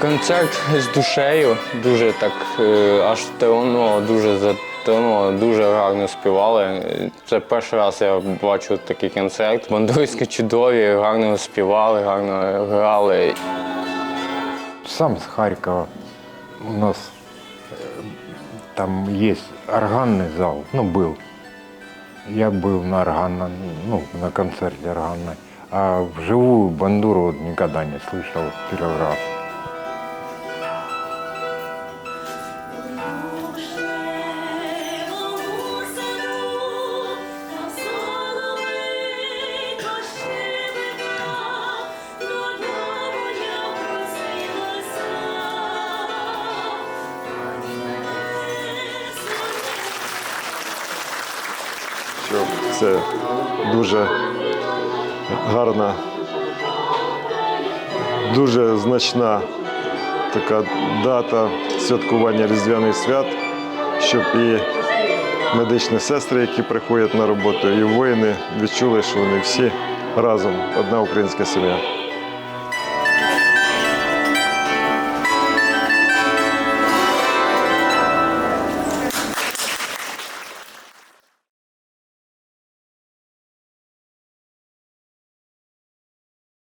Концерт з душею, дуже так е, аж ну, дуже за- ну, дуже гарно співали. Це перший раз я бачу такий концерт. Бандуристки чудові, гарно співали, гарно грали. Сам с Харькова. У нас э, там есть органный зал, ну, был. Я был на органном, ну, на концерте органной. А вживую бандуру вот никогда не слышал, первый раз. Що це дуже гарна, дуже значна така дата святкування Різдвяних свят, щоб і медичні сестри, які приходять на роботу, і воїни відчули, що вони всі разом одна українська сім'я.